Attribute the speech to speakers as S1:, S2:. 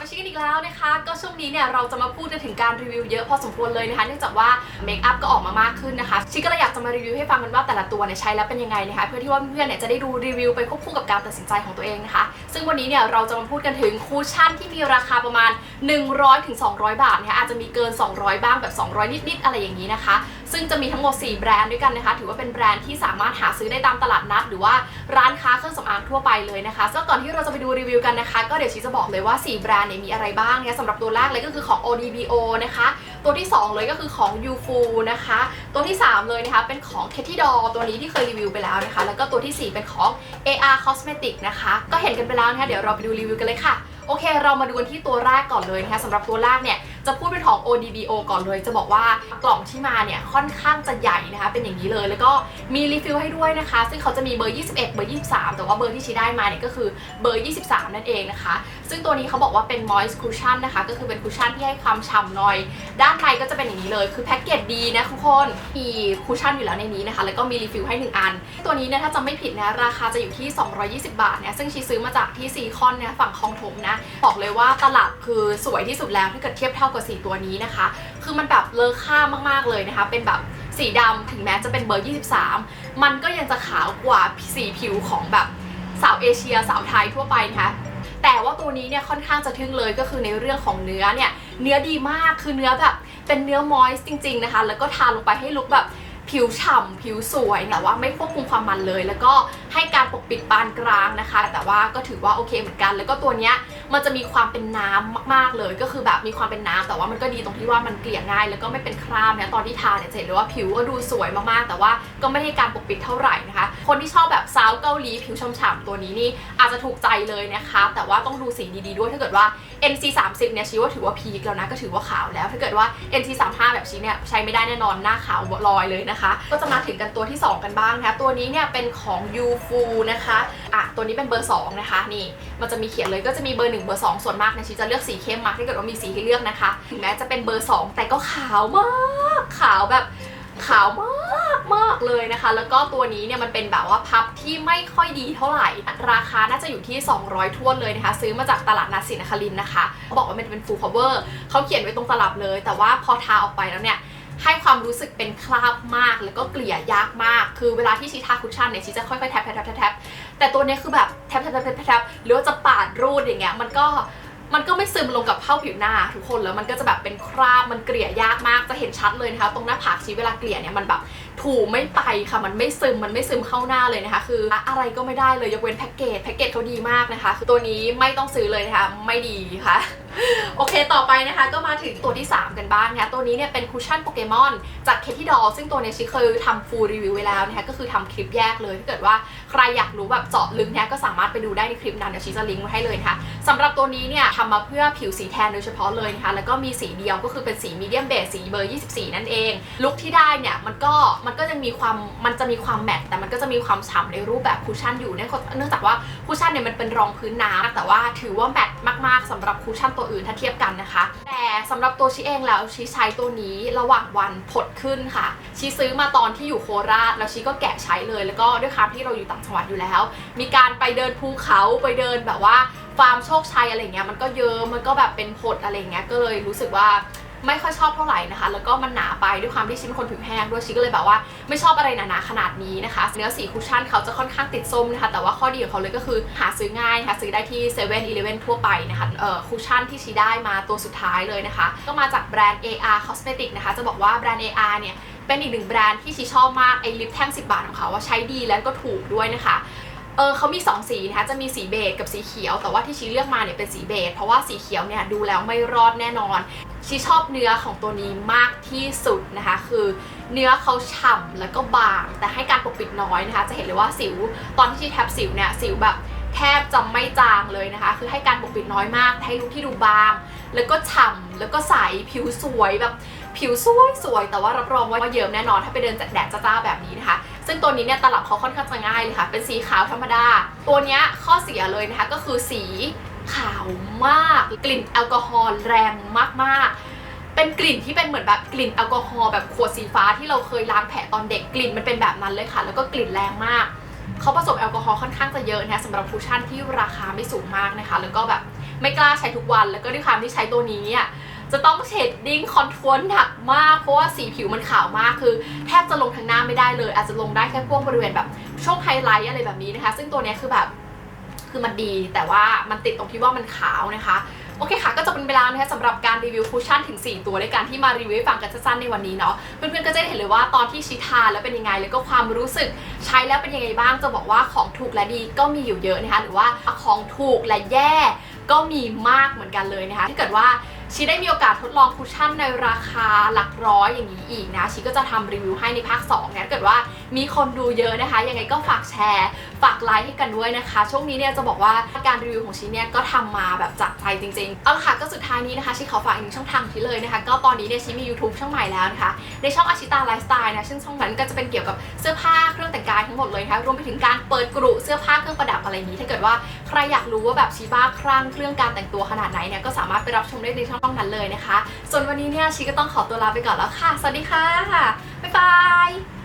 S1: มาชิกันอีกแล้วนะคะ ก็ช่วงนี้เนี่ยเราจะมาพูดกันถึงการรีวิวเยอะพอสมควรเลยนะคะ เนื่องจากว่าเมคอัพก็ออกมามากขึ้นนะคะ ชิคก็เลยอยากจะมารีวิวให้ฟังกันว่าแต่ละตัวเนี่ยใช้แล้วเป็นยังไงนะคะ เพื่อที่ว่าเพื่อนเนี่ยจะได้ดูรีวิวไปควบคู่กับการตัดสินใจของตัวเองนะคะ ซึ่งวันนี้เนี่ยเราจะมาพูดกันถึงคูชั่นที่มีราคาประมาณ 100ถึง200 บาทนะคะอาจจะมีเกิน 200 บ้างแบบ 200 นิดๆอะไรอย่างนี้นะคะ ซึ่งจะมีทั้งหมด 4 แบรนด์ด้วยกันนะคะ ถือว่าเป็นแบรนด์ที่สามารถหาซื้อได้ตามตลาดนัด หรือว่าร้านค้าเครื่องสำอางทั่วไปเลยนะคะซึ่งก่อนที่เราจะไปดูรีวิวกันนะคะ ก็เดี๋ยวชีจะบอกเลยว่า 4 แบรนด์เนี่ยมีอะไรบ้างเนี่ยสำหรับตัวแรกเลยก็คือของ ODBO นะคะ ตัวที่ 2 เลยก็คือของ Youfu นะคะตัวที่ 3 เลยนะคะ เป็นของ k e t i d o ตัวนี้ที่เคยรีวิวไปแล้วนะคะ แล้วก็ตัวทีสี่ 4 เป็นของ AR Cosmetic นะคะ ก็เห็นกันไปแล้วนะคะเดี๋ยวเราไปดูรีวิวกันเลยค่ะ โอเค เรามาดูกันที่ตัวแรกก่อนเลยนะคะสำหรับตัวแรกเนี่ยจะพูดเป็นของ ODBO ก่อนเลย จะบอกว่ากล่องที่มาเนี่ยค่อนข้างจะใหญ่นะคะ เป็นอย่างนี้เลย แล้วก็มีรีฟิลให้ด้วยนะคะ ซึ่งเขาจะมีเบอร์ 21 เบอร์ 23 แต่ว่าเบอร์ที่ชี้ได้มาเนี่ยก็คือเบอร์ 23 นั่นเองนะคะ ซึ่งตัวนี้เขาบอกว่าเป็น moist cushion นะคะ ก็คือเป็นคุชชั่นที่ให้ความฉ่ำหน่อย ด้านในก็จะเป็นอย่างนี้เลย คือแพ็กเกจดีนะทุกคนมีคุชชั่นอยู่แล้วในนี้นะคะ แล้วก็มีรีฟิลให้ 1 อัน ตัวนี้เนี่ยถ้าจำไม่ผิดนะราคาจะอยู่ที่ 220 บาทเนี่ยซึ่งชีซื้อมาจากที่ซีคอนเนี่ยฝั่งคลองถมนะ บอกเลยว่าตลับคือสวยที่สุดแล้วถ้าเกิดเทียบเท่ากับสีตัวนี้นะคะ คือมันแบบเลอค่ามากๆเลยนะคะ เป็นแบบสีดำถึงแม้จะเป็นเบอร์ 23 มันก็ยังจะขาวกว่าสีผิวของแบบสาวเอเชียสาวไทยทั่วไปนะคะ แต่ว่าตัวนี้เนี่ยค่อนข้างจะทึ่งเลยก็คือในเรื่องของเนื้อเนี่ยเนื้อดีมากคือเนื้อแบบเป็นเนื้อมอยส์จริง ๆนะคะ แล้วก็ทาลงไปให้ลุกแบบผิวฉ่ำผิวสวยแต่ว่าไม่ควบคุมความมันเลย แล้วก็ให้การปกปิดปานกลางนะคะ แต่ว่าก็ถือว่าโอเคเหมือนกัน แล้วก็ตัวเนี้ย มันจะมีความเป็นน้ำมากๆเลย ก็คือแบบมีความเป็นน้ำแต่ว่ามันก็ดีตรงที่ว่ามันเกลี่ยง่าย แล้วก็ไม่เป็นคราบเนี่ยตอนที่ทาเนี่ยจะเห็นเลยว่าผิวก็ดูสวยมากๆ แต่ว่าก็ไม่ได้การปกปิดเท่าไหร่นะคะ คนที่ชอบแบบซาวเกาหลีผิวฉ่ำๆตัวนี้นี่อาจจะถูกใจเลยนะคะ แต่ว่าต้องดูสีดีๆด้วยถ้าเกิดว่า NC 30เนี่ยชี้ว่าถือว่าพีคแล้วนะก็ถือว่าขาวแล้ว ถ้าเกิดว่า NC 35แบบชี้เนี่ยใช้ไม่ได้แน่นอนหน้าขาวลอยเลยนะคะ ก็จะมาถึงกันตัวที่ 2 กันบ้างนะคะตัวนี้เนี่ยเป็นของ u f u นะคะอะตัวนี้เป็นเบอร์ 2 นะคะ นี่มันจะมีเขียนเลยก็จะมีเบอร์ 1 เบอร์ 2 ส่วนมากเนี่ยชี้จะเลือกสีเข้มมากถ้าเกิดว่ามีสีให้เลือกนะคะถึงแม้จะเป็นเบอร์ 2 แต่ก็ขาวมากขาวแบบ ขาวมากมากเลยนะคะ แล้วก็ตัวนี้เนี่ยมันเป็นแบบว่าพับที่ไม่ค่อยดีเท่าไหร่ ราคาน่าจะอยู่ที่ 200ท้วนเลยนะคะ ซื้อมาจากตลาดนัดศรีนครินนะคะ บอกว่ามันเป็น full cover เขาเขียนไว้ตรงตลับเลย แต่ว่าพอทาออกไปแล้วเนี่ยให้ความรู้สึกเป็นคราบมาก แล้วก็เกลี่ยยากมาก คือเวลาที่ชีทาคุชชั่นเนี่ยชีจะค่อยๆแทบแทบแทบแทบแทบแต่ตัวนี้คือแบบแทบแทบแทบแทบแทบหรือว่าจะปาดรูดอย่างเงี้ยมันก็ มันก็ไม่ซึมลงกับเข้าผิวหน้าทุกคนแล้วมันก็จะแบบเป็นคราบมันเกลี่ยยากมากจะเห็นชัดเลยนะคะ ตรงหน้าผากชีเวลาเกลี่ยเนี่ยมันแบบถูไม่ไปค่ะมันไม่ซึมมันไม่ซึมเข้าหน้าเลยนะคะ คืออะไรก็ไม่ได้เลยยกเว้นแพ็กเกจแพ็กเกจเขาดีมากนะคะ คือตัวนี้ไม่ต้องซื้อเลยนะคะไม่ดีค่ะ โอเคต่อไปนะคะก็มาถึงตัวที่ 3 กันบ้างนะคะตัวนี้เนี่ยเป็นคุชชั่นโปเกมอนจากเคที่ดอซึ่งตัวเนี้ยชิเคยทำฟูลรีวิวไว้แล้วนะคะก็คือทำคลิปแยกเลยถ้าเกิดว่าใครอยากรู้แบบเจาะลึกเนี่ยก็สามารถไปดูได้ในคลิปนั้นเดี๋ยวชิจะลิงก์ไว้ให้เลยนะคะสำหรับตัวนี้เนี่ยทำมาเพื่อผิวสีแทนโดยเฉพาะเลยนะคะแล้วก็มีสีเดียวก็คือเป็นสีมีเดียมเบสสีเบอร์ 24 นั่นเองลุคที่ได้เนี่ยมันก็มันก็ยังมีความมันจะมีความแมตต์แต่มันก็จะมีความฉ่ำในรูปแบบคุชชั่นอยู่เนื่องจากว่าคุชชั่นเนี่ยมันเป็นรองพื้นน้ำแต่ว่าถือว่าแมตต์มากๆสำหรับคุชชั่นตัวอื่นถ้าเทียบกันนะคะ แต่สำหรับตัวชีเองแล้วชีใช้ตัวนี้ระหว่างวันผดขึ้นค่ะ ชีซื้อมาตอนที่อยู่โคราชแล้วชีก็แกะใช้เลย แล้วก็ด้วยความที่เราอยู่ต่างจังหวัดอยู่แล้ว มีการไปเดินภูเขาไปเดินแบบว่าฟาร์มโชคชัยอะไรเงี้ยมันก็เยอะมันก็แบบเป็นผดอะไรเงี้ยก็เลยรู้สึกว่า ไม่ค่อยชอบเท่าไหร่นะคะ แล้วก็มันหนาไปด้วยความที่ชิเป็นคนผิวแห้งด้วยชิก็เลยแบบว่าไม่ชอบอะไรหนาๆขนาดนี้นะคะเนื้อสีคุชชั่นเขาจะค่อนข้างติดส้มนะคะ แต่ว่าข้อดีของเขาเลยก็คือหาซื้อง่ายนะคะซื้อได้ที่7 e เ e ่ e อทั่วไปนะคะเอ่อคุชชั่นที่ชีได้มาตัวสุดท้ายเลยนะคะ ก็มาจากแบรนด์ AR Cosmetic นะคะ จะบอกว่าแบรนด์ AR เนี่ยเป็นอีกหนึ่งแบรนด์ที่ชีชอบมากไอลิปแท่ง 10 บาทของเขาว่าใช้ดีแล้วก็ถูกด้วยนะคะ เออเขามี 2 สีนะคะจะมีสีเบจกับสีเขียว แต่ว่าที่ชีเลือกมาเนี่ยเป็นสีเบจเพราะว่าสีเขียวเนี่ยดูแล้วไม่รอดแน่นอน ชีชอบเนื้อของตัวนี้มากที่สุดนะคะ คือเนื้อเขาฉ่ำแล้วก็บาง แต่ให้การปกปิดน้อยนะคะ จะเห็นเลยว่าสิวตอนที่ชีแทบสิวเนี่ยสิวแบบแทบจะไม่จางเลยนะคะ คือให้การปกปิดน้อยมาก ให้ลุคที่ดูบาง แล้วก็ฉ่ำแล้วก็ใสผิวสวยแบบผิวสวยสวยแต่ว่ารับรองว่าเยิ้มแน่นอนถ้าไปเดินจากแดดจ้าๆแบบนี้นะคะ ซึ่งตัวนี้เนี่ยตลับเขาค่อนข้างจะง่ายเลยค่ะ เป็นสีขาวธรรมดา ตัวเนี้ยข้อเสียเลยนะคะก็คือสีขาวมากกลิ่นแอลกอฮอล์แรงมากๆ เป็นกลิ่นที่เป็นเหมือนแบบกลิ่นแอลกอฮอล์แบบขวดสีฟ้าที่เราเคยล้างแผลตอนเด็กกลิ่นมันเป็นแบบนั้นเลยค่ะ แล้วก็กลิ่นแรงมากเขาผสมแอลกอฮอล์ค่อนข้างจะเยอะนะสำหรับคูชั่นที่ราคาไม่สูงมากนะคะ แล้วก็แบบไม่กล้าใช้ทุกวันแล้วก็ด้วยความที่ใช้ตัวนี้อะ จะต้องเชดดิ้งคอนทัวร์หนักมาก เพราะว่าสีผิวมันขาวมากคือ แทบจะลงทางหน้าไม่ได้เลย อาจจะลงได้แค่พวกบริเวณแบบช่วงไฮไลท์อะไรแบบนี้นะคะ ซึ่งตัวนี้คือแบบคือมันดีแต่ว่ามันติดตรงที่ว่ามันขาวนะคะโอเคค่ะก็จะเป็นเวลานะคะสำหรับการรีวิวคุชชั่นถึง 4 ตัวด้วยกันที่มารีวิวฟังกันสั้นๆในวันนี้เนาะเพื่อนๆก็จะเห็นเลยว่าตอนที่ชิทาแล้วเป็นยังไง แล้วก็ความรู้สึกใช้แล้วเป็นยังไงบ้างจะบอกว่าของถูกและดีก็มีอยู่เยอะนะคะหรือว่าของถูกและแย่ก็มีมากเหมือนกันเลยนะคะถ้าเกิดว่า ชีได้มีโอกาสทดลองคุชชั่นในราคาหลักร้อยอย่างนี้อีกนะชีก็จะทำรีวิวให้ในภาค2นะถ้าเกิดว่ามีคนดูเยอะนะคะ ยังไงก็ฝากแชร์ ฝากไลค์ให้กันด้วยนะคะ ช่วงนี้เนี่ยจะบอกว่าการรีวิวของชีเนี่ยก็ทำมาแบบจากใจจริงๆ เอาละค่ะก็สุดท้ายนี้นะคะชีขอฝากอีกหนึ่งช่องทางที่เลยนะคะ ก็ตอนนี้เนี่ยชีมี YouTube ช่องใหม่แล้วนะคะ ในช่องอาชิตาไลฟ์สไตล์นะซึ่งช่องนั้นก็จะเป็นเกี่ยวกับเสื้อผ้าเครื่องแต่งกายทั้งหมดเลยนะคะรวมไปถึงการเปิดกรุเสื้อผ้าเครื่องประดับอะไรนี้ ถ้าเกิดว่าใครอยากรู้ว่าแบบชีบ้าคลั่งเครื่องการแต่งตัวขนาดไหนเนี่ยก็สามารถไปรับชมได้ในช่องนั้นเลยนะคะ ส่วนวันนี้เนี่ยชีก็ต้องขอตัวลาไปก่อนแล้วค่ะ สวัสดีค่ะ บ๊ายบาย